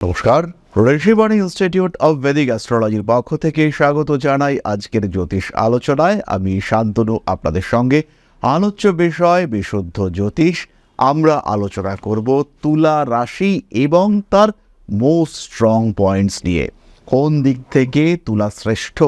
নমস্কার Rishibani institute of বেদিক অ্যাস্ট্রোলজির পক্ষ থেকে স্বাগত জানাই আজকের জ্যোতিষ আলোচনায়। আমি শান্তনু, আপনাদের সঙ্গে আলোচ্য বিষয়, বিশুদ্ধ জ্যোতিষ। আমরা আলোচনা করব তুলা রাশি এবং তার মোস্ট স্ট্রং পয়েন্টস নিয়ে। কোন দিক থেকে তুলা শ্রেষ্ঠ,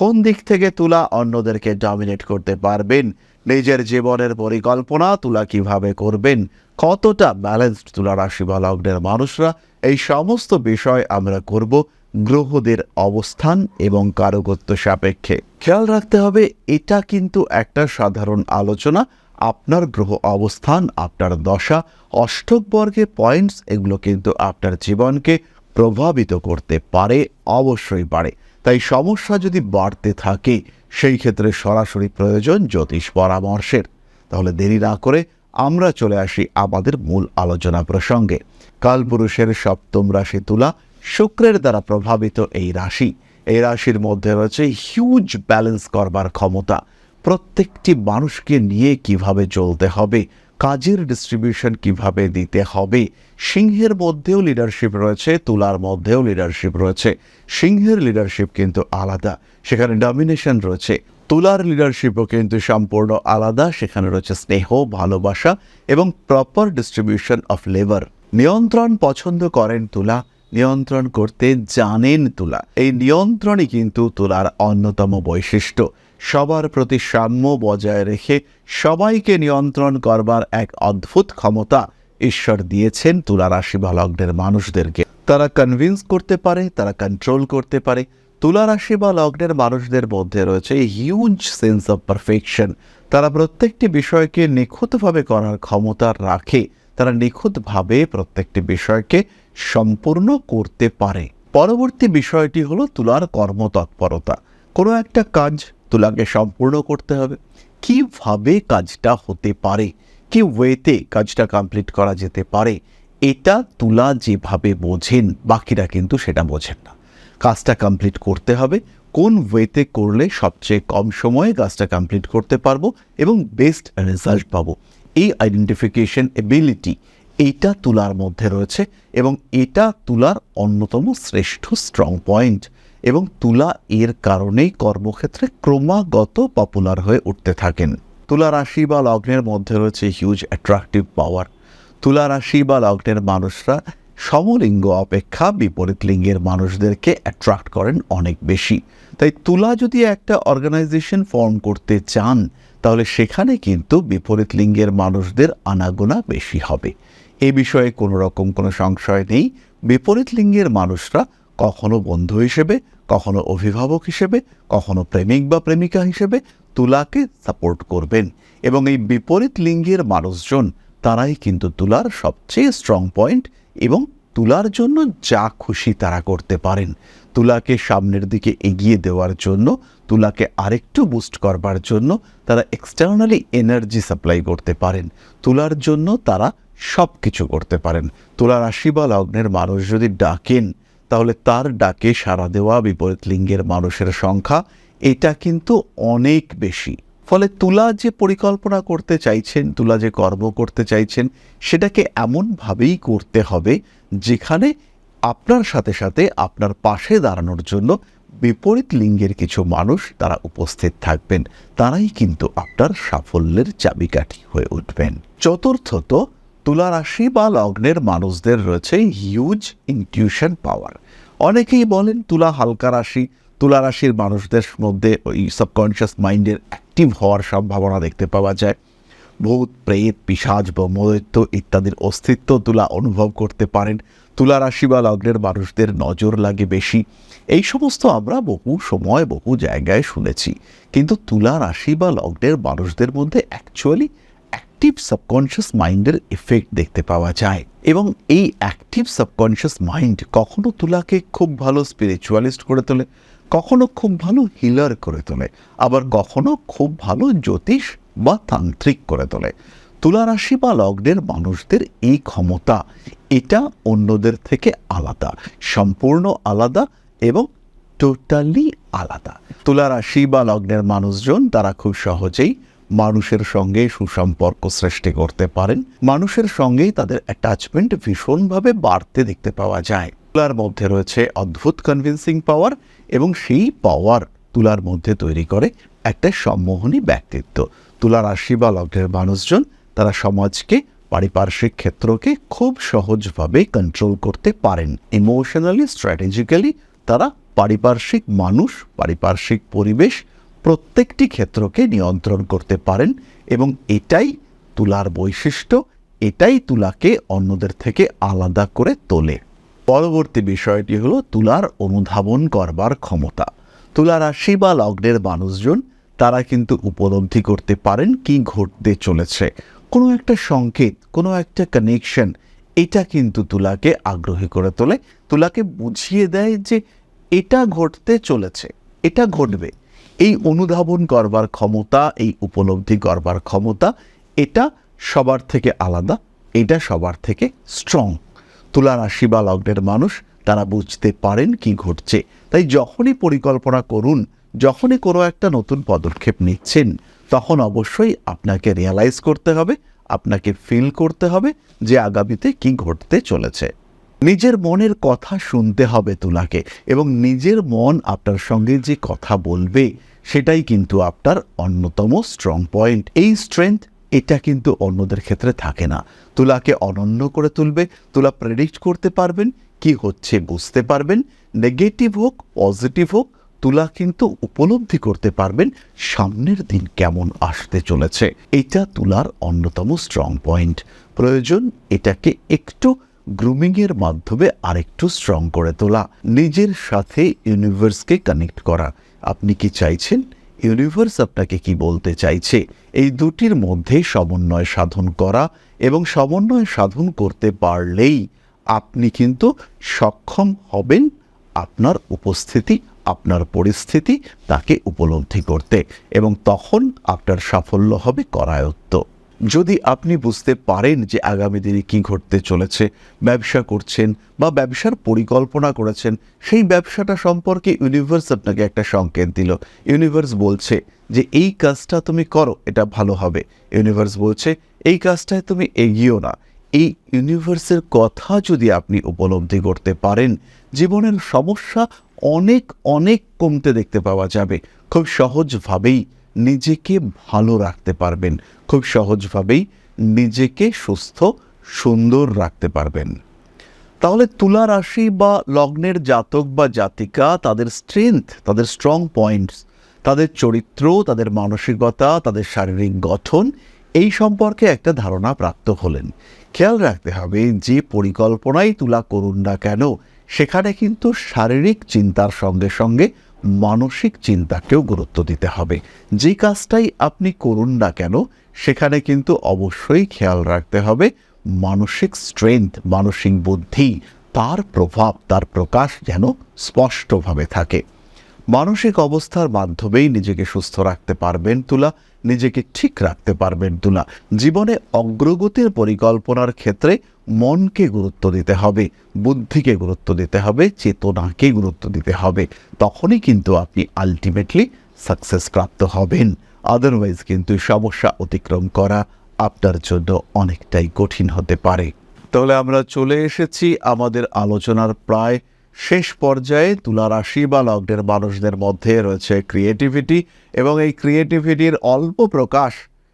কোন দিক থেকে তুলা অন্যদেরকে ডমিনেট করতে পারবেন? নিজের জীবনের পরিকল্পনা তুলা কীভাবে করবেন, কতটা ব্যালেন্সড তুলা রাশি বা লগ্নের মানুষরা, এই সমস্ত বিষয় আমরা করব গ্রহদের অবস্থান এবং কারকত্ব সাপেক্ষে। খেয়াল রাখতে হবে, এটা কিন্তু একটা সাধারণ আলোচনা। আপনার গ্রহ অবস্থান, আপনার দশা, অষ্টক বর্গের পয়েন্টস এগুলো কিন্তু আপনার জীবনকে প্রভাবিত করতে পারে, অবশ্যই পারে। তাই সমস্যা যদি বাড়তে থাকে সেই ক্ষেত্রে সরাসরি প্রয়োজন জ্যোতিষ পরামর্শের। তাহলে দেরি না করে আমরা চলে আসি আমাদের মূল আলোচনা প্রসঙ্গে। কালপুরুষের সপ্তম রাশি তুলা শুক্রের দ্বারা প্রভাবিত এই রাশি। এই রাশির মধ্যে রয়েছে হিউজ ব্যালেন্স করবার ক্ষমতা। প্রত্যেকটি মানুষকে নিয়ে কীভাবে চলতে হবে কাজের ডিস্ট্রিবিউশন কীভাবে দিতে হবে? সিংহের মধ্যেও লিডারশিপ রয়েছে, তুলার মধ্যেও লিডারশিপ রয়েছে। সিংহের লিডারশিপ কিন্তু আলাদা, সেখানে ডমিনেশন রয়েছে। তুলার লিডারশিপও কিন্তু সম্পূর্ণ আলাদা, সেখানে রয়েছে স্নেহ, ভালোবাসা এবং প্রপার ডিস্ট্রিবিউশন অফ লেবার নিয়ন্ত্রণ পছন্দ করেন তুলা নিয়ন্ত্রণ করতে জানেন তুলা। এই নিয়ন্ত্রণই কিন্তু তুলার অন্যতম বৈশিষ্ট্য। সবার প্রতি সাম্য বজায় রেখে সবাইকে নিয়ন্ত্রণ করবার এক অদ্ভুত ক্ষমতা ঈশ্বর দিয়েছেন তুলা রাশি বা লগ্নের মানুষদেরকে। তারা কনভিন্স করতে পারে, তারা কন্ট্রোল করতে পারে। তুলা রাশি বা লগ্নের মানুষদের মধ্যে রয়েছে হিউজ সেন্স অফ পারফেকশন তারা প্রত্যেকটি বিষয়কে নিখুঁতভাবে করার ক্ষমতা রাখে। তারা নিখুঁতভাবে প্রত্যেকটি বিষয়কে সম্পূর্ণ করতে পারে। পরবর্তী বিষয়টি হলো তুলার কর্মতৎপরতা। কোনো একটা কাজ তুলাকে সম্পূর্ণ করতে হবে। কীভাবে কাজটা হতে পারে? কি ওয়েতে কাজটা কমপ্লিট করা যেতে পারে? এটা তুলা যেভাবে বোঝেন, বাকিরা কিন্তু সেটা বোঝেন না। কাজটা কমপ্লিট করতে হবে। কোন ওয়েতে করলে সবচেয়ে কম সময়ে কাজটা কমপ্লিট করতে পারব এবং বেস্ট রেজাল্ট পাবো? এই আইডেন্টিফিকেশন এবিলিটি এইটা তুলার মধ্যে রয়েছে এবং এটা তুলার অন্যতম শ্রেষ্ঠ স্ট্রং পয়েন্ট এবং তুলা এর কারণেই কর্মক্ষেত্রে ক্রমাগত পপুলার হয়ে উঠতে থাকেন। তুলা রাশি বা লগ্নের মধ্যে রয়েছে হিউজ অ্যাট্রাকটিভ পাওয়ার তুলা রাশি বা লগ্নের মানুষরা সমলিঙ্গ অপেক্ষা বিপরীত লিঙ্গের মানুষদেরকে অ্যাট্রাক্ট করেন অনেক বেশি। তাই তুলা যদি একটা অর্গানাইজেশন ফর্ম করতে চান তাহলে সেখানে কিন্তু বিপরীত লিঙ্গের মানুষদের আনাগোনা বেশি হবে। এ বিষয়ে কোনো রকম কোনো সংশয় নেই। বিপরীত লিঙ্গের মানুষরা কখনো বন্ধু হিসেবে, কখনো অভিভাবক হিসেবে, কখনো প্রেমিক বা প্রেমিকা হিসেবে তুলাকে সাপোর্ট করবেন। এবং এই বিপরীত লিঙ্গের মানুষজন, তারাই কিন্তু তুলার সবচেয়ে স্ট্রং পয়েন্ট এবং তুলার জন্য যা খুশি তারা করতে পারেন। তুলাকে সামনের দিকে এগিয়ে দেওয়ার জন্য, তুলাকে আরেকটু বুস্ট করবার জন্য তারা এক্সটার্নালি এনার্জি সাপ্লাই করতে পারেন। তুলার জন্য তারা সব কিছু করতে পারেন। তুলা রাশি বা লগ্নের মানুষ যদি ডাকেন, তাহলে তার ডাকে সাড়া দেওয়া বিপরীত লিঙ্গের মানুষের সংখ্যা, এটা কিন্তু অনেক বেশি। ফলে তুলা যে পরিকল্পনা করতে চাইছেন, তুলা যে কর্ম করতে চাইছেন, সেটাকে এমনভাবেই করতে হবে যেখানে আপনার সাথে সাথে আপনার পাশে দাঁড়ানোর জন্য বিপরীত লিঙ্গের কিছু মানুষ তারা উপস্থিত থাকবেন। তারাই কিন্তু আপনার সাফল্যের চাবিকাঠি হয়ে উঠবেন। চতুর্থত তুলা রাশি বা লগ্নের মানুষদের রয়েছে হিউজ ইনটিউশন পাওয়ার অনেকেই বলেন তুলা হালকা রাশি তুলা রাশির মানুষদের মধ্যে ওই সাবকনশিয়াস মাইন্ডের অ্যাক্টিভ হওয়ার সম্ভাবনা দেখতে পাওয়া যায়। ভূত, প্রেত, পিসাজ, ব্রহ্মদৈত্য ইত্যাদির অস্তিত্ব তুলা অনুভব করতে পারেন। তুলা রাশি বা লগ্নের মানুষদের নজর লাগে বেশি। এই সমস্ত আমরা বহু সময় বহু জায়গায় শুনেছি। কিন্তু তুলা রাশি বা লগ্নের মানুষদের মধ্যে অ্যাকচুয়ালি অ্যাক্টিভ সাবকনশিয়াস মাইন্ডের এফেক্ট দেখতে পাওয়া যায়। এবং এই অ্যাক্টিভ সাবকনশিয়াস মাইন্ড কখনো তুলাকে খুব ভালো স্পিরিচুয়ালিস্ট করে তোলে, কখনো খুব ভালো হিলার করে তোলে, আবার কখনো খুব ভালো জ্যোতিষ বা তান্ত্রিক করে তোলে। তুলা রাশি বা লগ্নের মানুষদের এই ক্ষমতা, এটা অন্যদের থেকে আলাদা, সম্পূর্ণ আলাদা এবং টোটালি আলাদা। তুলা রাশি বা লগ্নের মানুষজন তারা খুব সহজেই মানুষের সঙ্গে সুসম্পর্ক সৃষ্টি করতে পারেন। মানুষের সঙ্গেই তাদের অ্যাটাচমেন্ট ভীষণভাবে বাড়তে দেখতে পাওয়া যায়। তুলার মধ্যে রয়েছে অদ্ভুত কনভিন্সিং পাওয়ার এবং সেই পাওয়ার তুলার মধ্যে তৈরি করে একটা সম্মোহনী ব্যক্তিত্ব। তুলার রাশি বা লগ্নের মানুষজন তারা সমাজকে, পারিপার্শ্বিক ক্ষেত্রকে খুব সহজভাবে কন্ট্রোল করতে পারেন। ইমোশনালি স্ট্র্যাটেজিক্যালি তারা পারিপার্শ্বিক মানুষ, পারিপার্শ্বিক পরিবেশ প্রত্যেকটি ক্ষেত্রকে নিয়ন্ত্রণ করতে পারেন এবং এটাই তুলার বৈশিষ্ট্য, এটাই তুলাকে অন্যদের থেকে আলাদা করে তোলে। পরবর্তী বিষয়টি হলো তুলার অনুধাবন করবার ক্ষমতা। তুলা রাশি বা লগ্নের মানুষজন, তারা কিন্তু উপলব্ধি করতে পারেন কি ঘটতে চলেছে। কোনো একটা সংকেত, কোনো একটা কানেকশন এটা কিন্তু তুলাকে আগ্রহী করে তোলে, তুলাকে বুঝিয়ে দেয় যে এটা ঘটতে চলেছে, এটা ঘটবে। এই অনুধাবন করবার ক্ষমতা, এই উপলব্ধি করবার ক্ষমতা, এটা সবার থেকে আলাদা, এটা সবার থেকে স্ট্রং তুলা রাশি বা লগ্নের মানুষ, তারা বুঝতে পারেন কি ঘটছে। তাই যখনই পরিকল্পনা করুন, যখনই কোনো একটা নতুন পদক্ষেপ নিচ্ছেন তখন অবশ্যই আপনাকে রিয়ালাইজ করতে হবে, আপনাকে ফিল করতে হবে যে আগামীতে কি ঘটতে চলেছে। নিজের মনের কথা শুনতে হবে তুলাকে এবং নিজের মন আপনার সঙ্গে যে কথা বলবে, সেটাই কিন্তু আপনার অন্যতম স্ট্রং পয়েন্ট এই স্ট্রেংথ এটা কিন্তু অন্যদের ক্ষেত্রে থাকে না। তুলাকে অনন্য করে তুলবে, তুলা প্রেডিক্ট করতে পারবেন, কি হচ্ছে বুঝতে পারবেন নেগেটিভ হোক পজিটিভ হোক তুলা কিন্তু উপলব্ধি করতে পারবেন সামনের দিন কেমন আসতে চলেছে। এটা তুলার অন্যতম স্ট্রং পয়েন্ট প্রয়োজন এটাকে একটু গ্রুমিংয়ের মাধ্যমে আরেকটু স্ট্রং করে তোলা। নিজের সাথে ইউনিভার্সকে কানেক্ট করা। আপনি কি চাইছেন? ইউনিভার্স আপনাকে কি বলতে চাইছে? এই দুটির মধ্যে সমন্বয় সাধন করা এবং সমন্বয় সাধন করতে পারলেই আপনি কিন্তু সক্ষম হবেন আপনার উপস্থিতি আপনার পরিস্থিতি তাকে উপলব্ধি করতে এবং তখন আপনার সাফল্য হবে করায়ত্ত। যদি আপনি বুঝতে পারেন যে আগামী দিনে কী ঘটতে চলেছে, ব্যবসা করছেন বা ব্যবসার পরিকল্পনা করেছেন, সেই ব্যবসাটা সম্পর্কে ইউনিভার্স আপনাকে একটা সংকেত দিল। ইউনিভার্স বলছে যে এই কাজটা তুমি করো, এটা ভালো হবে। ইউনিভার্স বলছে এই কাজটায় তুমি এগিয়েও না। এই ইউনিভার্সের কথা যদি আপনি উপলব্ধি করতে পারেন, জীবনের সমস্যা অনেক অনেক কমতে দেখতে পাওয়া যাবে। খুব সহজভাবেই নিজেকে ভালো রাখতে পারবেন। খুব সহজভাবেই নিজেকে সুস্থ, সুন্দর রাখতে পারবেন। তাহলে তুলা রাশি বা লগ্নের জাতক বা জাতিকা, তাদের স্ট্রেংথ তাদের স্ট্রং পয়েন্টস তাদের চরিত্র, তাদের মানসিকতা, তাদের শারীরিক গঠন, এই সম্পর্কে একটা ধারণা প্রাপ্ত হলেন। খেয়াল রাখতে হবে যে পরিকল্পনাই তুলা করুন না কেন সেখানে কিন্তু শারীরিক চিন্তার সঙ্গে সঙ্গে মানসিক চিন্তাকেও গুরুত্ব দিতে হবে। যে কাজটাই আপনি করুন না কেন, সেখানে কিন্তু অবশ্যই খেয়াল রাখতে হবে মানসিক স্ট্রেংথ মানসিক বুদ্ধি, তার প্রভাব, তার প্রকাশ যেন স্পষ্টভাবে থাকে। মানসিক অবস্থার মাধ্যমেই নিজেকে সুস্থ রাখতে পারবেন তুলা, নিজেকে ঠিক রাখতে পারবেন তুলা। জীবনে অগ্রগতির পরিকল্পনার ক্ষেত্রে মনকে গুরুত্ব দিতে হবে, বুদ্ধিকে গুরুত্ব দিতে হবে, চেতনাকে গুরুত্ব দিতে হবে। তখনই কিন্তু আপনি আলটিমেটলি সাকসেস প্রাপ্ত হবেন। আদারওয়াইজ কিন্তু সমস্যা অতিক্রম করা আপনার জন্য অনেকটাই কঠিন হতে পারে। তাহলে আমরা চলে এসেছি আমাদের আলোচনার প্রায় শেষ পর্যায়ে। তুলা রাশি বা লগ্নের মানুষদের মধ্যে রয়েছে ক্রিয়েটিভিটি এবং এই ক্রিয়েটিভিটির অল্প প্রকাশ,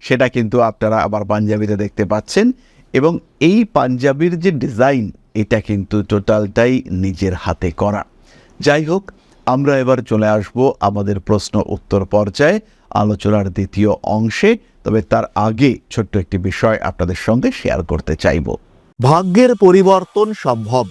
সেটা কিন্তু আপনারা আবার পাঞ্জাবিতে দেখতে পাচ্ছেন। এবং এই পাঞ্জাবির যে ডিজাইন, এটা কিন্তু টোটালটাই নিজের হাতে করা। যাই হোক, আমরা এবার চলে আসব আমাদের প্রশ্ন উত্তর পর্যায়ে, আলোচনার দ্বিতীয় অংশে। তবে তার আগে ছোট্ট একটি বিষয় আপনাদের সঙ্গে শেয়ার করতে চাইব। ভাগ্যের পরিবর্তন সম্ভব।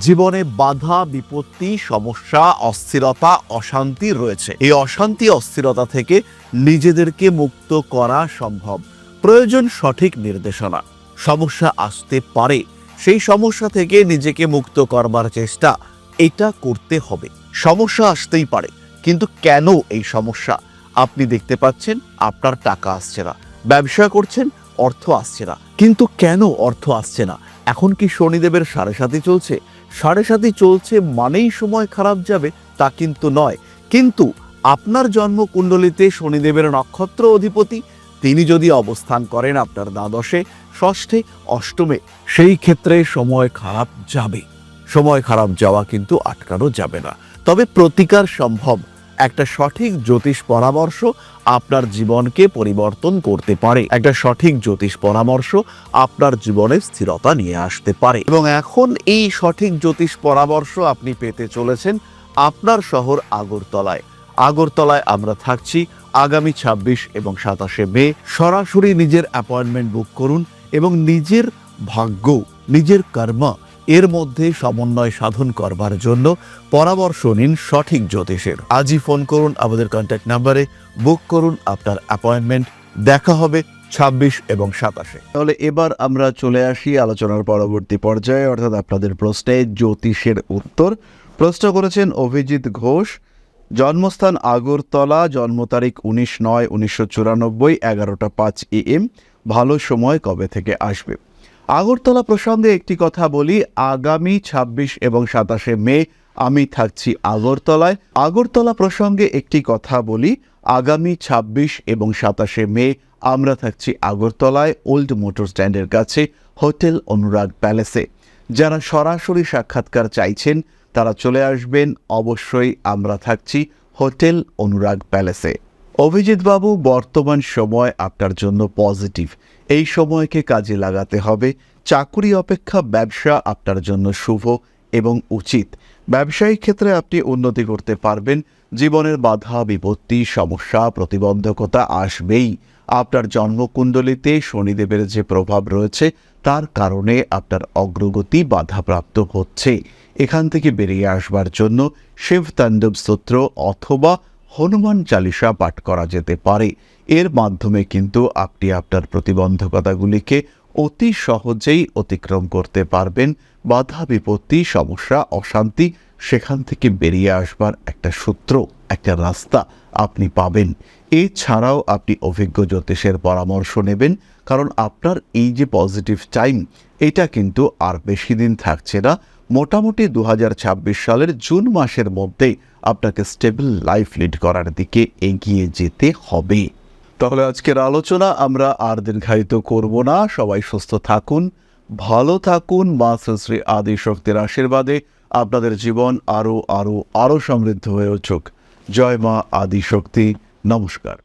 জীবনে বাধা, বিপত্তি, সমস্যা, অস্থিরতা, অশান্তি রয়েছে। এই অশান্তি, অস্থিরতা থেকে নিজেদেরকে মুক্ত করা সম্ভব। প্রয়োজন সঠিক নির্দেশনা। সমস্যা আসতে পারে। সেই সমস্যা থেকে নিজেকে মুক্ত করবার চেষ্টা, এটা করতে হবে। সমস্যা আসতেই পারে, কিন্তু কেন এই সমস্যা? আপনি দেখতে পাচ্ছেন, আপনার টাকা আসছে না। ব্যবসা করছেন, অর্থ আসছে না। কিন্তু কেন অর্থ আসছে না? এখন কি শনিদেবের সাড়ে সাথে চলছে? সাড়ে সাথে চলছে মানেই সময় খারাপ যাবে, তা কিন্তু নয়। কিন্তু আপনার জন্মকুণ্ডলিতে শনিদেবের নক্ষত্র অধিপতি তিনি যদি অবস্থান করেন আপনার দ্বাদশে, ষষ্ঠে, অষ্টমে, সেই ক্ষেত্রে সময় খারাপ যাবে। সময় খারাপ যাওয়া কিন্তু আটকানো যাবে না। তবে প্রতিকার সম্ভব। একটা সঠিক জ্যোতিষ পরামর্শ আপনার জীবনকে পরিবর্তন করতে পারে। একটা সঠিক জ্যোতিষ পরামর্শ আপনার জীবনে স্থিরতা নিয়ে আসতে পারে। এবং এখন এই সঠিক জ্যোতিষ পরামর্শ আপনি পেতে চলেছেন আপনার শহর আগরতলায়। আগরতলায় আমরা থাকছি আগামী ২৬ এবং সাতাশে মে সরাসরি নিজের অ্যাপয়েন্টমেন্ট বুক করুন এবং নিজের ভাগ্য, নিজের কর্ম এর মধ্যে সমন্বয় সাধন করবার জন্য পরামর্শ নিন সঠিক জ্যোতিষের। আজই ফোন করুন আমাদের কন্ট্যাক্ট নাম্বারে বুক করুন আপনার অ্যাপয়েন্টমেন্ট দেখা হবে ২৬ এবং সাতাশে। তাহলে এবার আমরা চলে আসি আলোচনার পরবর্তী পর্যায়ে, অর্থাৎ আপনাদের প্রশ্নে জ্যোতিষের উত্তর। প্রশ্ন করেছেন অভিজিৎ ঘোষ জন্মস্থান আগরতলা, জন্ম তারিখ উনিশ নয়, উনিশশো চুরানব্বই, এগারোটা পাঁচ এএম ভালো সময় কবে থেকে আসবে? আগরতলা প্রসঙ্গে একটি কথা বলি, আগামী ২৬ এবং সাতাশে মে আমি থাকছি আগরতলায়। আগরতলা প্রসঙ্গে একটি কথা বলি, আগামী ২৬ এবং সাতাশে মে আমরা থাকছি আগরতলায়, ওল্ড মোটর স্ট্যান্ডের কাছে, হোটেল অনুরাগ প্যালেসে। যারা সরাসরি সাক্ষাৎকার চাইছেন তারা চলে আসবেন। অবশ্যই আমরা থাকছি হোটেল অনুরাগ প্যালেসে। অভিজিৎ বাবু, বর্তমান সময় আপনার জন্য পজিটিভ। এই সময়কে কাজে লাগাতে হবে। চাকুরি অপেক্ষা ব্যবসা আপনার জন্য শুভ এবং উচিত। ব্যবসায়িক ক্ষেত্রে আপনি উন্নতি করতে পারবেন। জীবনের বাধা, বিপত্তি, সমস্যা, প্রতিবন্ধকতা আসবেই। আপনার জন্মকুণ্ডলিতে শনিদেবের যে প্রভাব রয়েছে, তার কারণে আপনার অগ্রগতি বাধাপ্রাপ্ত হচ্ছে। এখান থেকে বেরিয়ে আসবার জন্য শিব তাণ্ডব স্তোত্র অথবা হনুমান চালিসা পাঠ করা যেতে পারে। এর মাধ্যমে কিন্তু আপনি আপনার প্রতিবন্ধকতাগুলিকে অতি সহজেই অতিক্রম করতে পারবেন। বাধা বিপত্তি, সমস্যা, অশান্তি সেখান থেকে বেরিয়ে আসবার একটা সূত্র, একটা রাস্তা আপনি পাবেন। এছাড়াও আপনি অভিজ্ঞ জ্যোতিষের পরামর্শ নেবেন, কারণ আপনার এই যে পজিটিভ টাইম এটা কিন্তু আর বেশি দিন থাকছে না। মোটামুটি দু হাজার ছাব্বিশ সালের জুন মাসের মধ্যেই আপনাকে স্টেবল লাইফ লিড করার দিকে এগিয়ে যেতে হবে। তাহলে আজকের আলোচনা আমরা আর দীর্ঘায়িত করব না। সবাই সুস্থ থাকুন, ভালো থাকুন। মা শ্রী আদি শক্তির আশীর্বাদে আপনাদের জীবন আরও আরও আরও সমৃদ্ধ হয়ে উঠুক। জয় মা আদি শক্তি নমস্কার।